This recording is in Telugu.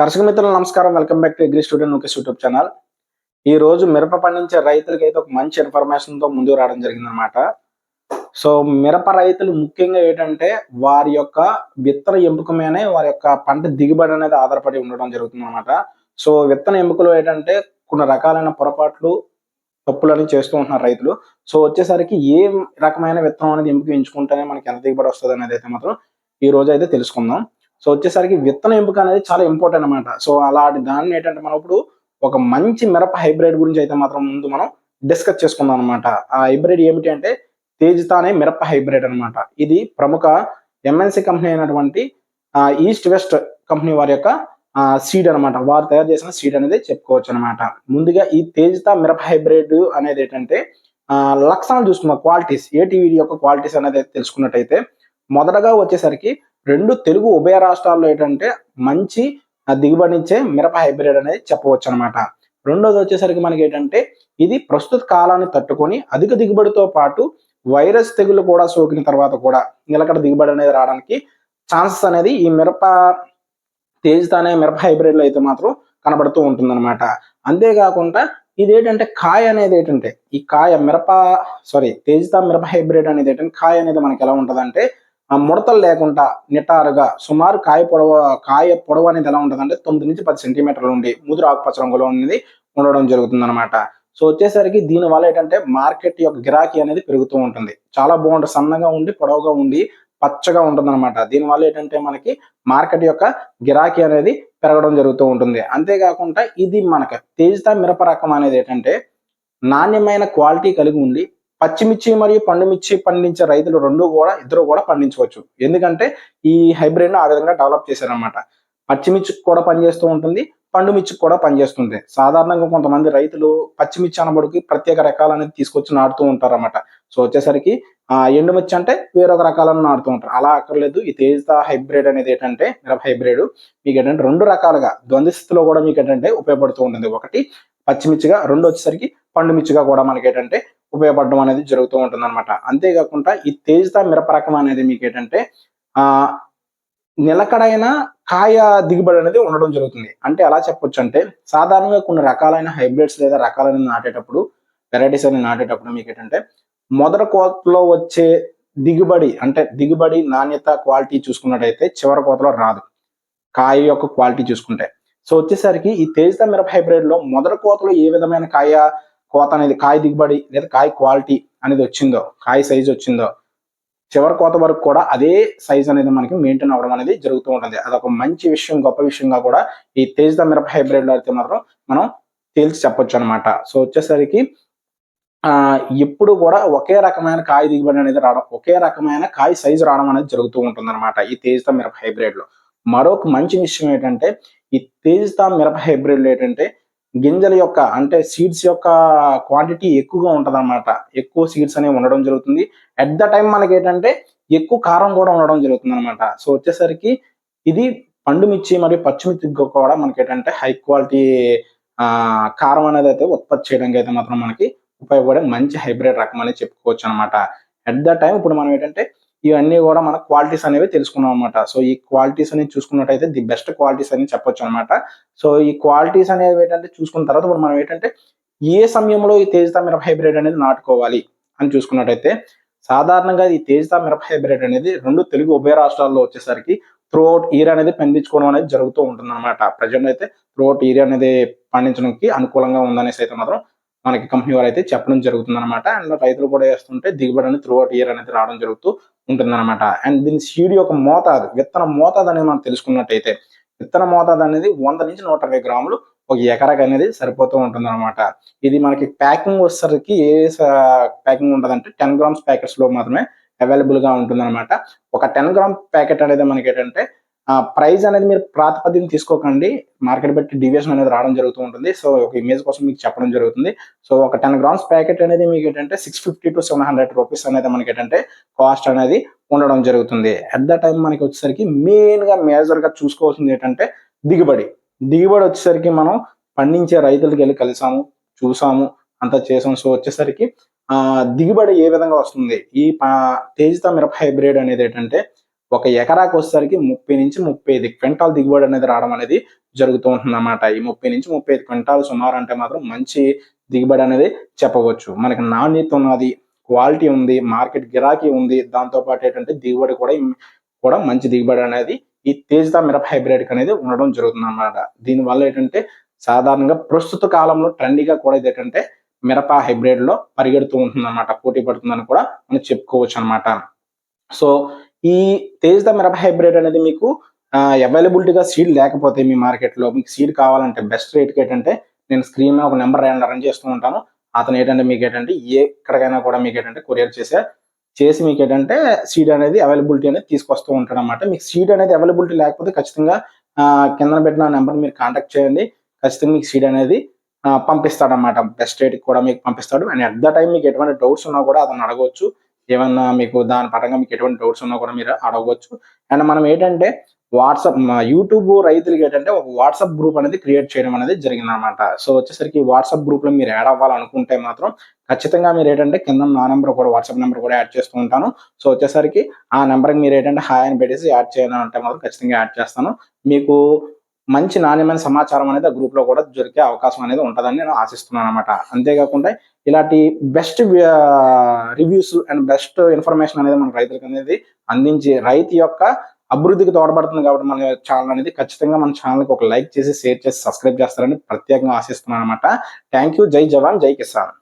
కర్షక మిత్రులు నమస్కారం. Welcome back to agri student Mukesh YouTube channel ఈ రోజు మిరప పండించే రైతులకి అయితే ఒక మంచి ఇన్ఫర్మేషన్తో ముందుకు రావడం జరిగిందనమాట సో మిరప రైతులు ముఖ్యంగా ఏంటంటే వారి యొక్క విత్తన ఎంపిక మీదనే వారి యొక్క పంట దిగుబడి అనేది ఆధారపడి ఉండడం జరుగుతుంది అనమాట సో విత్తన ఎంపికలో ఏంటంటే కొన్ని రకాలైన పొరపాట్లు తప్పులని చేస్తూ ఉంటున్నారు రైతులు. సో వచ్చేసరికి ఏ రకమైన విత్తనం అనేది ఎంపిక ఎంచుకుంటేనే మనకి ఎంత దిగుబడి వస్తుంది అనేది అయితే మాత్రం ఈ రోజు అయితే తెలుసుకుందాం. సో వచ్చేసరికి విత్తన ఎంపిక అనేది చాలా ఇంపార్టెంట్ అనమాట సో అలాంటి దాన్ని ఏంటంటే మనం ఇప్పుడు ఒక మంచి మిరప హైబ్రిడ్ గురించి అయితే మాత్రం ముందు మనం డిస్కస్ చేసుకుందాం అనమాట ఆ హైబ్రిడ్ ఏమిటి అంటే తేజితానే మిరప హైబ్రిడ్ అనమాట ఇది ప్రముఖ ఎంఎన్సి కంపెనీ అయినటువంటి ఈస్ట్ వెస్ట్ కంపెనీ వారి యొక్క సీడ్ అన్నమాట. వారు తయారు చేసిన సీడ్ అనేది చెప్పుకోవచ్చు అనమాట ముందుగా ఈ తేజిత మిరప హైబ్రిడ్ అనేది ఏంటంటే లక్షణాలు చూసుకున్న క్వాలిటీస్ ఏ టీవీ యొక్క క్వాలిటీస్ అనేది తెలుసుకున్నట్టయితే మొదటగా వచ్చేసరికి రెండు తెలుగు ఉభయ రాష్ట్రాల్లో ఏంటంటే మంచి ఆ, దిగుబడినిచ్చే మిరప హైబ్రిడ్ అనేది చెప్పవచ్చు అనమాట రెండోది వచ్చేసరికి మనకి ఏంటంటే ఇది ప్రస్తుత కాలాన్ని తట్టుకొని అధిక దిగుబడితో పాటు వైరస్ తెగులు కూడా సోకిన తర్వాత కూడా నిలకడ దిగుబడి అనేది రావడానికి ఛాన్సెస్ అనేది ఈ మిరప తేజిత అనే మిరప హైబ్రిడ్లో అయితే మాత్రం కనబడుతూ ఉంటుంది అనమాట అంతేకాకుండా ఇది ఏంటంటే కాయ అనేది ఏంటంటే ఈ కాయ మిరప సారీ తేజిత మిరప హైబ్రిడ్ అనేది ఏంటంటే కాయ అనేది మనకి ఎలా ఉంటుందంటే ఆ ముడతలు లేకుండా నిటారుగా సుమారు కాయ పొడవ కాయ పొడవు అనేది ఎలా ఉంటుంది అంటే తొమ్మిది నుంచి పది సెంటీమీటర్లు ఉండి ముదురు ఆకుపచ్చ రంగులో అనేది ఉండడం జరుగుతుంది అనమాట సో వచ్చేసరికి దీని వల్ల ఏంటంటే మార్కెట్ యొక్క గిరాకీ అనేది పెరుగుతూ ఉంటుంది. చాలా బాగుంటుంది. సన్నగా ఉండి పొడవుగా ఉండి పచ్చగా ఉంటుంది అనమాట దీనివల్ల ఏంటంటే మనకి మార్కెట్ యొక్క గిరాకీ అనేది పెరగడం జరుగుతూ ఉంటుంది. అంతేకాకుండా ఇది మనకి తేజిత మిరప రకం అనేది ఏంటంటే నాణ్యమైన క్వాలిటీ కలిగి ఉండి పచ్చిమిర్చి మరియు పండుమిర్చి పండించే రైతులు రెండు కూడా ఇద్దరు కూడా పండించవచ్చు. ఎందుకంటే ఈ హైబ్రిడ్ ఆ విధంగా డెవలప్ చేశారనమాట పచ్చిమిర్చికి కూడా పనిచేస్తూ ఉంటుంది పండు మిర్చికి కూడా పనిచేస్తుంది. సాధారణంగా కొంతమంది రైతులు పచ్చిమిర్చి అనబడికి ప్రత్యేక రకాలు అనేది తీసుకొచ్చి నాటుతూ ఉంటారు అనమాట సో వచ్చేసరికి ఆ ఎండుమిర్చి అంటే వేరొక రకాలను నాటుతూ ఉంటారు. అలా అక్కర్లేదు. ఈ తేజ హైబ్రిడ్ అనేది ఏంటంటే మిరప హైబ్రిడ్ మీకు ఏంటంటే రెండు రకాలుగా ద్వంద్వ స్థితిలో కూడా మీకు ఏంటంటే ఉపయోగపడుతూ ఉంటుంది. ఒకటి పచ్చిమిర్చిగా రెండు వచ్చేసరికి పండు మిర్చిగా కూడా మనకి ఏంటంటే ఉపయోగపడడం అనేది జరుగుతూ ఉంటుంది అనమాట అంతేకాకుండా ఈ తేజత మిరప రకం అనేది మీకు ఏంటంటే ఆ నిలకడైన కాయ దిగుబడి అనేది ఉండడం జరుగుతుంది. అంటే ఎలా చెప్పొచ్చు అంటే సాధారణంగా కొన్ని రకాలైన హైబ్రిడ్స్ లేదా రకాలైన నాటేటప్పుడు వెరైటీస్ అనేది నాటేటప్పుడు మీకు ఏంటంటే మొదటి కోతలో వచ్చే దిగుబడి అంటే దిగుబడి నాణ్యత క్వాలిటీ చూసుకున్నట్టయితే చివరి కోతలో రాదు. కాయ యొక్క క్వాలిటీ చూసుకుంటే. సో వచ్చేసరికి ఈ తేజత మిరప హైబ్రిడ్లో మొదటి కోతలో ఏ విధమైన కాయ కోత అనేది కాయ దిగుబడి లేదా కాయ క్వాలిటీ అనేది వచ్చిందో కాయ సైజ్ వచ్చిందో చివరి కోత వరకు కూడా అదే సైజ్ అనేది మనకి మెయింటైన్ అవ్వడం అనేది జరుగుతూ ఉంటుంది. అదొక మంచి విషయం గొప్ప విషయంగా కూడా ఈ తేజ మిరప హైబ్రిడ్లో అయితే మాత్రం మనం తేల్చి చెప్పొచ్చు అనమాట సో వచ్చేసరికి ఆ ఎప్పుడు కూడా ఒకే రకమైన కాయ దిగుబడి అనేది రావడం ఒకే రకమైన కాయ సైజు రావడం అనేది జరుగుతూ ఉంటుంది అనమాట ఈ తేజత మిరప హైబ్రిడ్లో. మరొక మంచి విషయం ఏంటంటే ఈ తేజత మిరప హైబ్రిడ్లో ఏంటంటే గింజల యొక్క అంటే సీడ్స్ యొక్క క్వాంటిటీ ఎక్కువగా ఉంటది ఎక్కువ సీడ్స్ అనేవి ఉండడం జరుగుతుంది. అట్ ద టైం మనకి ఏంటంటే ఎక్కువ కారం కూడా ఉండడం జరుగుతుంది అనమాట సో వచ్చేసరికి ఇది పండు మిర్చి మరియు పచ్చిమిర్చి కూడా మనకి ఏంటంటే హై క్వాలిటీ కారం అనేది అయితే ఉత్పత్తి చేయడానికి అయితే మాత్రం మనకి ఉపయోగపడే మంచి హైబ్రిడ్ రకం అనేది చెప్పుకోవచ్చు అనమాట అట్ ద టైం ఇప్పుడు మనం ఏంటంటే ఇవన్నీ కూడా మన క్వాలిటీస్ అనేవి తెలుసుకున్నాం అనమాట సో ఈ క్వాలిటీస్ అనేవి చూసుకున్నట్టయితే ది బెస్ట్ క్వాలిటీస్ అని చెప్పొచ్చు అనమాట సో ఈ క్వాలిటీస్ అనేవి ఏంటంటే చూసుకున్న తర్వాత ఇప్పుడు మనం ఏంటంటే ఏ సమయంలో ఈ తేజత మిరప హైబ్రిడ్ అనేది నాటుకోవాలి అని చూసుకున్నట్టయితే సాధారణంగా ఈ తేజత మిరప హైబ్రిడ్ అనేది రెండు తెలుగు ఉభయ రాష్ట్రాల్లో వచ్చేసరికి త్రూ అవుట్ ఇయర్ అనేది పండించుకోవడం అనేది జరుగుతూ ఉంటుంది అనమాట ప్రజెంట్ అయితే త్రూ అవుట్ ఇయర్ అనేది పండించడానికి అనుకూలంగా ఉందనేసి అయితే మాత్రం మనకి కంపెనీ వారు అయితే చెప్పడం జరుగుతుంది అనమాట అండ్ రైతులు కూడా వేస్తుంటే దిగుబడి అనేది త్రూ అవుట్ ఇయర్ అనేది రావడం జరుగుతూ ఉంటుందన్నమాట. అండ్ దీని సీడ్ యొక్క మోతాదు. విత్తన మోతాదు అనేది మనం తెలుసుకున్నట్టయితే విత్తన మోతాదు అనేది వంద నుంచి నూట ఇరవై గ్రాములు ఒక ఎకరాకి అనేది సరిపోతూ ఉంటుందన్నమాట. ఇది మనకి ప్యాకింగ్ వచ్చేసరికి ఏ ప్యాకింగ్ ఉంటుందంటే టెన్ గ్రామ్స్ ప్యాకెట్స్లో మాత్రమే అవైలబుల్గా ఒక టెన్ గ్రామ్ ప్యాకెట్ అనేది మనకి ఏంటంటే ప్రైజ్ అనేది మీరు ప్రాతిపదికన తీసుకోకండి. మార్కెట్ బట్టి డివియేషన్ అనేది రావడం జరుగుతూ ఉంటుంది. సో ఒక ఇమేజ్ కోసం మీకు చెప్పడం జరుగుతుంది. సో ఒక టెన్ గ్రామ్స్ ప్యాకెట్ అనేది మీకు ఏంటంటే six fifty to seven hundred rupees అనేది మనకి ఏంటంటే కాస్ట్ అనేది ఉండడం జరుగుతుంది. అట్ ద టైం మనకి వచ్చేసరికి మెయిన్గా మేజర్గా చూసుకోవాల్సింది ఏంటంటే దిగుబడి. దిగుబడి వచ్చేసరికి మనం పండించే రైతులకి వెళ్ళి కలిసాము చూసాము అంతా చేసాం సో వచ్చేసరికి ఆ దిగుబడి ఏ విధంగా వస్తుంది? ఈ తేజిత మిరప హైబ్రిడ్ అనేది ఏంటంటే ఒక ఎకరాకు వచ్చేసరికి ముప్పై నుంచి ముప్పై ఐదు క్వింటాల్ దిగుబడి అనేది రావడం అనేది జరుగుతూ ఉంటుంది అన్నమాట ఈ ముప్పై నుంచి ముప్పై ఐదు క్వింటాల్ సుమారు అంటే మాత్రం మంచి దిగుబడి అనేది చెప్పవచ్చు. మనకి నాణ్యత ఉన్నది క్వాలిటీ ఉంది మార్కెట్ గిరాకీ ఉంది దాంతో పాటు ఏంటంటే దిగుబడి కూడా కూడా మంచి దిగుబడి అనేది ఈ తేజత మిరప హైబ్రిడ్ అనేది ఉండడం జరుగుతుంది అన్నమాట దీనివల్ల ఏంటంటే సాధారణంగా ప్రస్తుత కాలంలో ట్రెండీగా కూడా ఇది ఏంటంటే మిరప హైబ్రిడ్లో పరిగెడుతూ ఉంటుంది అనమాట పోటీ పడుతుందని కూడా మనం చెప్పుకోవచ్చు అనమాట సో ఈ తేజ మిరప హైబ్రిడ్ అనేది మీకు అవైలబిలిటీగా సీడ్ లేకపోతే మీ మార్కెట్లో మీకు సీడ్ కావాలంటే బెస్ట్ రేట్ ఏంటంటే నేను స్క్రీన్ మీద ఒక నెంబర్ రన్ చేస్తూ ఉంటాను. అతను ఏంటంటే మీకు ఏంటంటే ఎక్కడికైనా కూడా మీకు ఏంటంటే కొరియర్ చేసే చేసి మీకు ఏంటంటే సీడ్ అనేది అవైలబిలిటీ అనేది తీసుకొస్తూ ఉంటాడు అనమాట మీకు సీడ్ అనేది అవైలబిలిటీ లేకపోతే ఖచ్చితంగా కింద పెట్టిన నెంబర్ మీరు కాంటాక్ట్ చేయండి. ఖచ్చితంగా మీకు సీడ్ అనేది ఆ, పంపిస్తాడన్నమాట. బెస్ట్ రేట్ కూడా మీకు పంపిస్తాడు. అండ్ అట్ ద టైం మీకు ఎటువంటి డౌట్స్ ఉన్నా కూడా అతను అడగవచ్చు. ఏమన్నా మీకు దాని పరంగా మీకు ఎటువంటి డౌట్స్ ఉన్నా కూడా మీరు అడగవచ్చు. అండ్ మనం ఏంటంటే వాట్సాప్ యూట్యూబ్ రైతులకి ఏంటంటే ఒక వాట్సాప్ గ్రూప్ అనేది క్రియేట్ చేయడం అనేది జరిగిందనమాట సో వచ్చేసరికి వాట్సాప్ గ్రూప్లో మీరు యాడ్ అవ్వాలనుకుంటే మాత్రం ఖచ్చితంగా మీరు ఏంటంటే కింద నా నెంబర్ కూడా వాట్సాప్ నెంబర్ కూడా యాడ్ చేస్తూ ఉంటాను. సో వచ్చేసరికి ఆ నెంబర్కి మీరు ఏంటంటే హాయ్ అని పెట్టేసి యాడ్ చేయాలని అంటే మాత్రం ఖచ్చితంగా యాడ్ చేస్తాను. మీకు మంచి నాణ్యమైన సమాచారం అనేది ఆ గ్రూప్లో కూడా దొరికే అవకాశం అనేది ఉంటుందని నేను ఆశిస్తున్నాను అనమాట అంతేకాకుండా ఇలాంటి best reviews and best information అనేది మన రైతులకు అనేది అందించి రైతు యొక్క అభివృద్ధికి తోడ్పడుతుంది కాబట్టి మన ఛానల్ అనేది ఖచ్చితంగా మన ఛానల్కి ఒక లైక్ చేసి షేర్ చేసి సబ్స్క్రైబ్ చేస్తారని ప్రత్యేకంగా ఆశిస్తున్నాను అనమాట థ్యాంక్ యూ జై జవాన్ జై కిసాన్.